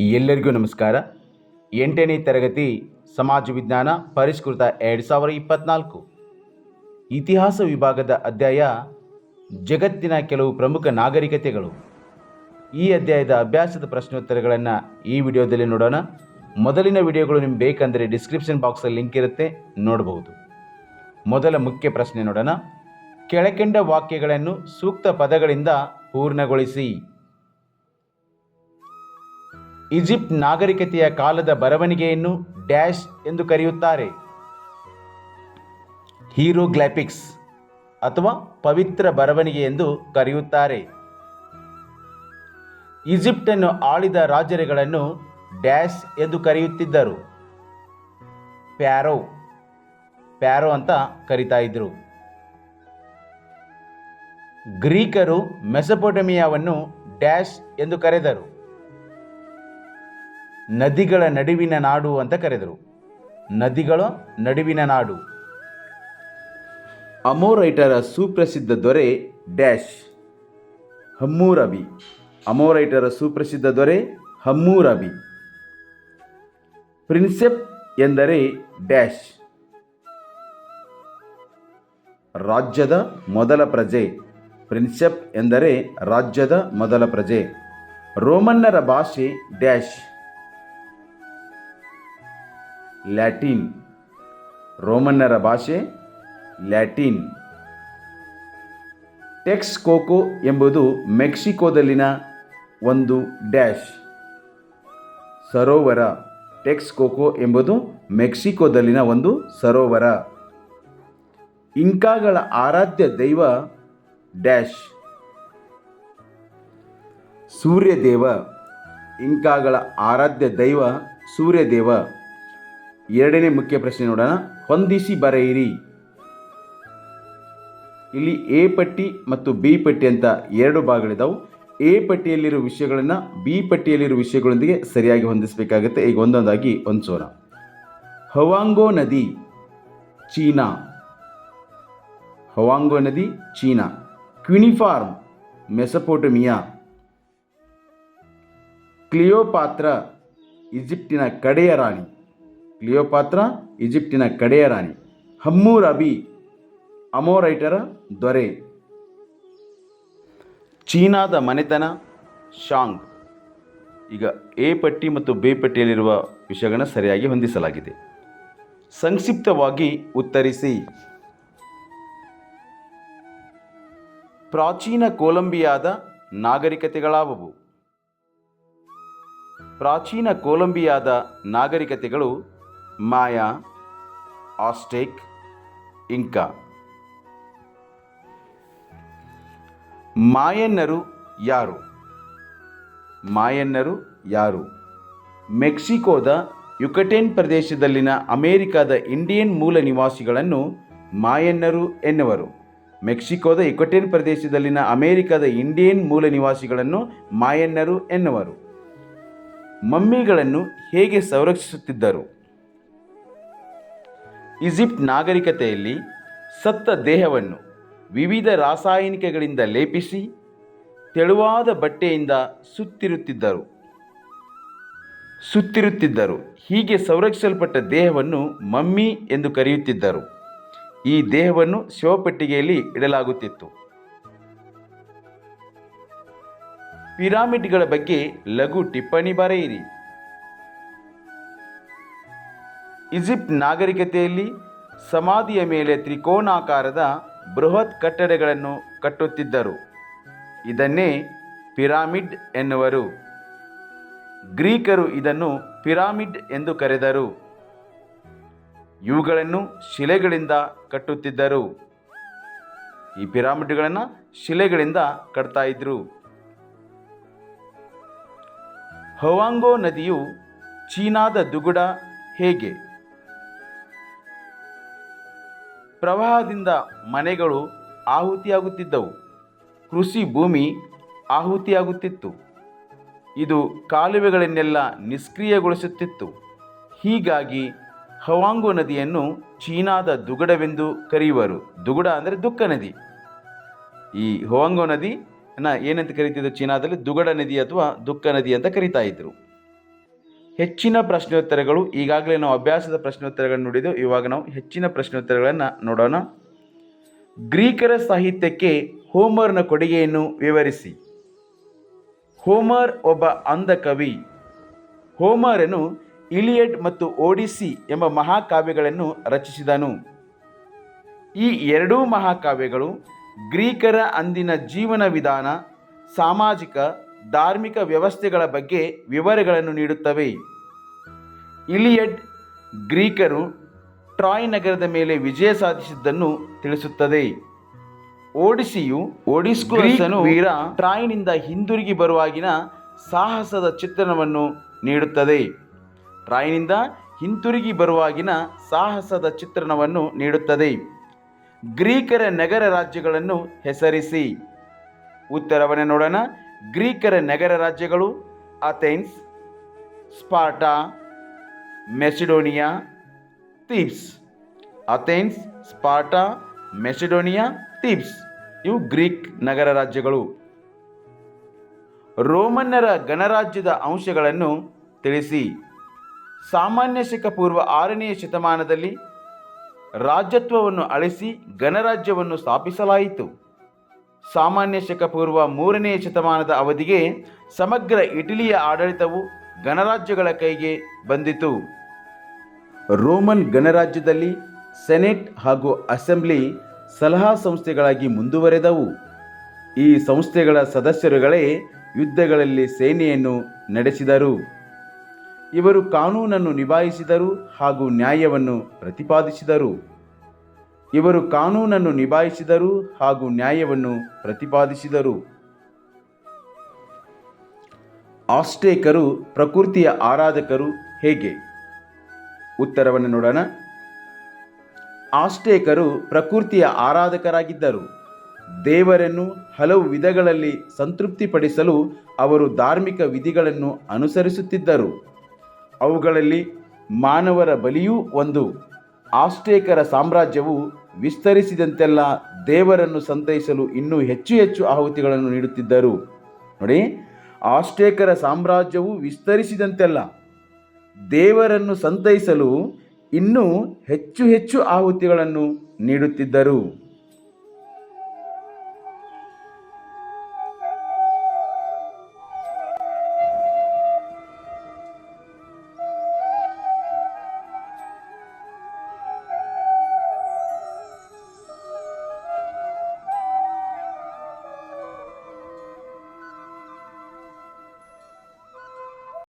ಎಲ್ಲರಿಗೂ ನಮಸ್ಕಾರ. ಎಂಟನೇ ತರಗತಿ ಸಮಾಜ ವಿಜ್ಞಾನ ಪರಿಷ್ಕೃತ ಎರಡು ಸಾವಿರ ಇಪ್ಪತ್ನಾಲ್ಕು. ಇತಿಹಾಸ ವಿಭಾಗದ ಅಧ್ಯಾಯ, ಜಗತ್ತಿನ ಕೆಲವು ಪ್ರಮುಖ ನಾಗರಿಕತೆಗಳು. ಈ ಅಧ್ಯಾಯದ ಅಭ್ಯಾಸದ ಪ್ರಶ್ನೋತ್ತರಗಳನ್ನು ಈ ವಿಡಿಯೋದಲ್ಲಿ ನೋಡೋಣ. ಮೊದಲಿನ ವಿಡಿಯೋಗಳು ನಿಮ್ಗೆ ಬೇಕಂದರೆ ಡಿಸ್ಕ್ರಿಪ್ಷನ್ ಬಾಕ್ಸಲ್ಲಿ ಲಿಂಕ್ ಇರುತ್ತೆ ನೋಡಬಹುದು ಮೊದಲ ಮುಖ್ಯ ಪ್ರಶ್ನೆ ನೋಡೋಣ. ಕೆಳಕಂಡ ವಾಕ್ಯಗಳನ್ನು ಸೂಕ್ತ ಪದಗಳಿಂದ ಪೂರ್ಣಗೊಳಿಸಿ. ಈಜಿಪ್ಟ್ ನಾಗರಿಕತೆಯ ಕಾಲದ ಬರವಣಿಗೆಯನ್ನು ಡ್ಯಾಶ್ ಎಂದು ಕರೆಯುತ್ತಾರೆ. ಹೀರೋಗ್ಲಾಪಿಕ್ಸ್ ಅಥವಾ ಪವಿತ್ರ ಬರವಣಿಗೆ ಎಂದು ಕರೆಯುತ್ತಾರೆ. ಈಜಿಪ್ಟನ್ನು ಆಳಿದ ರಾಜರುಗಳನ್ನು ಡ್ಯಾಶ್ ಎಂದು ಕರೆಯುತ್ತಿದ್ದರು. ಪ್ಯಾರೋ ಪ್ಯಾರೋ ಅಂತ ಕರಿತಾ ಇದ್ರು. ಗ್ರೀಕರು ಮೆಸಪೊಟಮಿಯಾವನ್ನು ಡ್ಯಾಶ್ ಎಂದು ಕರೆದರು. ನದಿಗಳ ನಡುವಿನ ನಾಡು ಅಂತ ಕರೆದರು. ನದಿಗಳ ನಡುವಿನ ನಾಡು. ಅಮೋರೈಟರ ಸುಪ್ರಸಿದ್ಧ ದೊರೆ ಡ್ಯಾಶ್. ಹಮ್ಮೂರಬಿ ಅಮೋರೈಟರ ಸುಪ್ರಸಿದ್ಧ ದೊರೆ ಹಮ್ಮೂರಬಿ ಪ್ರಿನ್ಸೆಪ್ ಎಂದರೆ ಡ್ಯಾಶ್. ರಾಜ್ಯದ ಮೊದಲ ಪ್ರಜೆ. ಪ್ರಿನ್ಸೆಪ್ ಎಂದರೆ ರಾಜ್ಯದ ಮೊದಲ ಪ್ರಜೆ. ರೋಮನ್ನರ ಭಾಷೆ ಡ್ಯಾಶ್. ಲ್ಯಾಟಿನ್. ರೋಮನ್ನರ ಭಾಷೆ ಲ್ಯಾಟಿನ್. ಟೆಕ್ಸ್ ಕೋಕೋ ಎಂಬುದು ಮೆಕ್ಸಿಕೋದಲ್ಲಿನ ಒಂದು ಡ್ಯಾಶ್. ಸರೋವರ. ಟೆಕ್ಸ್ ಕೋಕೋ ಎಂಬುದು ಮೆಕ್ಸಿಕೋದಲ್ಲಿನ ಒಂದು ಸರೋವರ. ಇಂಕಾಗಳ ಆರಾಧ್ಯ ದೈವ ಡ್ಯಾಶ್. ಸೂರ್ಯದೇವ. ಇಂಕಾಗಳ ಆರಾಧ್ಯ ದೈವ ಸೂರ್ಯದೇವ. ಎರಡನೇ ಮುಖ್ಯ ಪ್ರಶ್ನೆ ನೋಡೋಣ. ಹೊಂದಿಸಿ ಬರೆಯಿರಿ. ಇಲ್ಲಿ ಎ ಪಟ್ಟಿ ಮತ್ತು ಬಿ ಪಟ್ಟಿ ಅಂತ ಎರಡು ಭಾಗಗಳಿದಾವೆ. ಎ ಪಟ್ಟಿಯಲ್ಲಿರುವ ವಿಷಯಗಳನ್ನು ಬಿ ಪಟ್ಟಿಯಲ್ಲಿರುವ ವಿಷಯಗಳೊಂದಿಗೆ ಸರಿಯಾಗಿ ಹೊಂದಿಸಬೇಕಾಗುತ್ತೆ. ಈಗ ಒಂದೊಂದಾಗಿ ಹೊಂದಿಸೋಣ ಹವಾಂಗೋ ನದಿ, ಚೀನಾ. ಹವಾಂಗೋ ನದಿ, ಚೀನಾ. ಕ್ವಿನಿಫಾರ್ಮ್ ಮೆಸಪೋಟಮಿಯಾ. ಕ್ಲಿಯೋಪಾತ್ರ, ಈಜಿಪ್ಟಿನ ಕಡೆಯ ರಾಣಿ. ಕ್ಲಿಯೋಪಾತ್ರ, ಈಜಿಪ್ಟಿನ ಕಡೆಯ ರಾಣಿ. ಹಮ್ಮೂರಬಿ ಅಮೋರೈಟರ ದೊರೆ. ಚೀನಾದ ಮನೆತನ, ಶಾಂಗ್. ಈಗ ಎ ಪಟ್ಟಿ ಮತ್ತು ಬಿ ಪಟ್ಟಿಯಲ್ಲಿರುವ ವಿಷಯಗಳನ್ನು ಸರಿಯಾಗಿ ಹೊಂದಿಸಲಾಗಿದೆ. ಸಂಕ್ಷಿಪ್ತವಾಗಿ ಉತ್ತರಿಸಿ. ಪ್ರಾಚೀನ ಕೊಲಂಬಿಯಾದ ನಾಗರಿಕತೆಗಳಾವವು. ಪ್ರಾಚೀನ ಕೊಲಂಬಿಯಾದ ನಾಗರಿಕತೆಗಳು ಮಾಯಾ, ಆಸ್ಟೇಕ್, ಇಂಕಾ. ಮಾಯನ್ನರು ಯಾರು? ಮಾಯನ್ನರು ಯಾರು? ಮೆಕ್ಸಿಕೋದ ಯುಕಟೇನ್ ಪ್ರದೇಶದಲ್ಲಿನ ಅಮೆರಿಕದ ಇಂಡಿಯನ್ ಮೂಲ ನಿವಾಸಿಗಳನ್ನು ಮಾಯನ್ನರು ಎನ್ನುವರು. ಮೆಕ್ಸಿಕೋದ ಯುಕಟೇನ್ ಪ್ರದೇಶದಲ್ಲಿನ ಅಮೆರಿಕದ ಇಂಡಿಯನ್ ಮೂಲ ನಿವಾಸಿಗಳನ್ನು ಮಾಯನ್ನರು ಎನ್ನುವರು. ಮಮ್ಮಿಗಳನ್ನು ಹೇಗೆ ಸಂರಕ್ಷಿಸುತ್ತಿದ್ದರು? ಈಜಿಪ್ಟ್ ನಾಗರಿಕತೆಯಲ್ಲಿ ಸತ್ತ ದೇಹವನ್ನು ವಿವಿಧ ರಾಸಾಯನಿಕಗಳಿಂದ ಲೇಪಿಸಿ ತೆಳುವಾದ ಬಟ್ಟೆಯಿಂದ ಸುತ್ತಿರುತ್ತಿದ್ದರು. ಸುತ್ತಿರುತ್ತಿದ್ದರು. ಹೀಗೆ ಸಂರಕ್ಷಿಸಲ್ಪಟ್ಟ ದೇಹವನ್ನು ಮಮ್ಮಿ ಎಂದು ಕರೆಯುತ್ತಿದ್ದರು. ಈ ದೇಹವನ್ನು ಶವಪೆಟ್ಟಿಗೆಯಲ್ಲಿ ಇಡಲಾಗುತ್ತಿತ್ತು. ಪಿರಾಮಿಡ್ಗಳ ಬಗ್ಗೆ ಲಘು ಟಿಪ್ಪಣಿ ಬರೆಯಿರಿ. ಈಜಿಪ್ಟ್ ನಾಗರಿಕತೆಯಲ್ಲಿ ಸಮಾಧಿಯ ಮೇಲೆ ತ್ರಿಕೋನಾಕಾರದ ಬೃಹತ್ ಕಟ್ಟಡಗಳನ್ನು ಕಟ್ಟುತ್ತಿದ್ದರು. ಇದನ್ನೇ ಪಿರಾಮಿಡ್ ಎನ್ನುವರು. ಗ್ರೀಕರು ಇದನ್ನು ಪಿರಾಮಿಡ್ ಎಂದು ಕರೆದರು. ಇವುಗಳನ್ನು ಶಿಲೆಗಳಿಂದ ಕಟ್ಟುತ್ತಿದ್ದರು. ಈ ಪಿರಾಮಿಡ್ಗಳನ್ನು ಶಿಲೆಗಳಿಂದ ಕಟ್ತಾ ಇದ್ರು. ಹವಾಂಗೋ ನದಿಯು ಚೀನಾದ ದುಗುಡ ಹೇಗೆ? ಪ್ರವಾಹದಿಂದ ಮನೆಗಳು ಆಹುತಿಯಾಗುತ್ತಿದ್ದವು. ಕೃಷಿ ಭೂಮಿ ಆಹುತಿಯಾಗುತ್ತಿತ್ತು. ಇದು ಕಾಲುವೆಗಳನ್ನೆಲ್ಲ ನಿಷ್ಕ್ರಿಯಗೊಳಿಸುತ್ತಿತ್ತು. ಹೀಗಾಗಿ ಹವಾಂಗು ನದಿಯನ್ನು ಚೀನಾದ ದುಗಡವೆಂದು ಕರೆಯುವರು. ದುಗುಡ ಅಂದರೆ ದುಃಖ ನದಿ. ಈ ಹವಾಂಗು ನದಿ ಏನಂತ ಕರೀತಿದ್ರು ಚೀನಾದಲ್ಲಿ? ದುಗಡ ನದಿ ಅಥವಾ ದುಃಖ ನದಿ ಅಂತ ಕರಿತಾ ಇದ್ರು. ಹೆಚ್ಚಿನ ಪ್ರಶ್ನೋತ್ತರಗಳು, ಈಗಾಗಲೇ ನಾವು ಅಭ್ಯಾಸದ ಪ್ರಶ್ನೋತ್ತರಗಳನ್ನು ನೋಡಿದ್ದು ಇವಾಗ ನಾವು ಹೆಚ್ಚಿನ ಪ್ರಶ್ನೋತ್ತರಗಳನ್ನು ನೋಡೋಣ. ಗ್ರೀಕರ ಸಾಹಿತ್ಯಕ್ಕೆ ಹೋಮರ್ನ ಕೊಡುಗೆಯನ್ನು ವಿವರಿಸಿ. ಹೋಮರ್ ಒಬ್ಬ ಅಂಧ ಕವಿ. ಹೋಮರನು ಇಲಿಯಡ್ ಮತ್ತು ಓಡಿಸಿ ಎಂಬ ಮಹಾಕಾವ್ಯಗಳನ್ನು ರಚಿಸಿದನು. ಈ ಎರಡೂ ಮಹಾಕಾವ್ಯಗಳು ಗ್ರೀಕರ ಅಂದಿನ ಜೀವನ ವಿಧಾನ, ಸಾಮಾಜಿಕ ಧಾರ್ಮಿಕ ವ್ಯವಸ್ಥೆಗಳ ಬಗ್ಗೆ ವಿವರಗಳನ್ನು ನೀಡುತ್ತವೆ. ಇಲಿಯಡ್ ಗ್ರೀಕರು ಟ್ರಾಯ್ ನಗರದ ಮೇಲೆ ವಿಜಯ ಸಾಧಿಸಿದ್ದನ್ನು ತಿಳಿಸುತ್ತದೆ. ಓಡಿಸಿಯು ಓಡಿಸ್ಕೋಸನು ವೀರ ಟ್ರಾಯ್ನಿಂದ ಹಿಂದಿರುಗಿ ಬರುವಾಗಿನ ಸಾಹಸದ ಚಿತ್ರಣವನ್ನು ನೀಡುತ್ತದೆ. ಟ್ರಾಯ್ನಿಂದ ಹಿಂತಿರುಗಿ ಬರುವಾಗಿನ ಸಾಹಸದ ಚಿತ್ರಣವನ್ನು ನೀಡುತ್ತದೆ. ಗ್ರೀಕರ ನಗರ ರಾಜ್ಯಗಳನ್ನು ಹೆಸರಿಸಿ. ಉತ್ತರವನ್ನು ನೋಡೋಣ. ಗ್ರೀಕರ ನಗರ ರಾಜ್ಯಗಳು, Athens, Sparta, Macedonia, Thebes. Athens, Sparta, Macedonia, Thebes ಇವು ಗ್ರೀಕ್ ನಗರ ರಾಜ್ಯಗಳು. ರೋಮನ್ನರ ಗಣರಾಜ್ಯದ ಅಂಶಗಳನ್ನು ತಿಳಿಸಿ. ಸಾಮಾನ್ಯ ಶಕ ಪೂರ್ವ ಆರನೆಯ ಶತಮಾನದಲ್ಲಿ ರಾಜ್ಯತ್ವವನ್ನು ಅಳಿಸಿ ಗಣರಾಜ್ಯವನ್ನು ಸ್ಥಾಪಿಸಲಾಯಿತು. ಸಾಮಾನ್ಯ ಶಕಪೂರ್ವ ಮೂರನೆಯ ಶತಮಾನದ ಅವಧಿಗೆ ಸಮಗ್ರ ಇಟಲಿಯ ಆಡಳಿತವು ಗಣರಾಜ್ಯಗಳ ಕೈಗೆ ಬಂದಿತು. ರೋಮನ್ ಗಣರಾಜ್ಯದಲ್ಲಿ ಸೆನೆಟ್ ಹಾಗೂ ಅಸೆಂಬ್ಲಿ ಸಲಹಾ ಸಂಸ್ಥೆಗಳಾಗಿ ಮುಂದುವರೆದವು. ಈ ಸಂಸ್ಥೆಗಳ ಸದಸ್ಯರುಗಳೇ ಯುದ್ಧಗಳಲ್ಲಿ ಸೇನೆಯನ್ನು ನಡೆಸಿದರು. ಇವರು ಕಾನೂನನ್ನು ನಿಭಾಯಿಸಿದರು ಹಾಗೂ ನ್ಯಾಯವನ್ನು ಪ್ರತಿಪಾದಿಸಿದರು. ಇವರು ಕಾನೂನನ್ನು ನಿಭಾಯಿಸಿದರು ಹಾಗೂ ನ್ಯಾಯವನ್ನು ಪ್ರತಿಪಾದಿಸಿದರು. ಆಸ್ಟೇಕರು ಪ್ರಕೃತಿಯ ಆರಾಧಕರು ಹೇಗೆ? ಉತ್ತರವನ್ನು ನೋಡೋಣ. ಆಸ್ಟೇಕರು ಪ್ರಕೃತಿಯ ಆರಾಧಕರಾಗಿದ್ದರು. ದೇವರನ್ನು ಹಲವು ವಿಧಗಳಲ್ಲಿ ಸಂತೃಪ್ತಿಪಡಿಸಲು ಅವರು ಧಾರ್ಮಿಕ ವಿಧಿಗಳನ್ನು ಅನುಸರಿಸುತ್ತಿದ್ದರು. ಅವುಗಳಲ್ಲಿ ಮಾನವರ ಬಲಿಯೂ ಒಂದು. ಆಸ್ಟೇಕರ ಸಾಮ್ರಾಜ್ಯವು ವಿಸ್ತರಿಸಿದಂತೆಲ್ಲ ದೇವರನ್ನು ಸಂತೈಸಲು ಇನ್ನೂ ಹೆಚ್ಚು ಹೆಚ್ಚು ಆಹುತಿಗಳನ್ನು ನೀಡುತ್ತಿದ್ದರು. ನೋಡಿ ಆಸ್ಟೇಕರ ಸಾಮ್ರಾಜ್ಯವು ವಿಸ್ತರಿಸಿದಂತೆಲ್ಲ ದೇವರನ್ನು ಸಂತೈಸಲು ಇನ್ನೂ ಹೆಚ್ಚು ಹೆಚ್ಚು ಆಹುತಿಗಳನ್ನು ನೀಡುತ್ತಿದ್ದರು.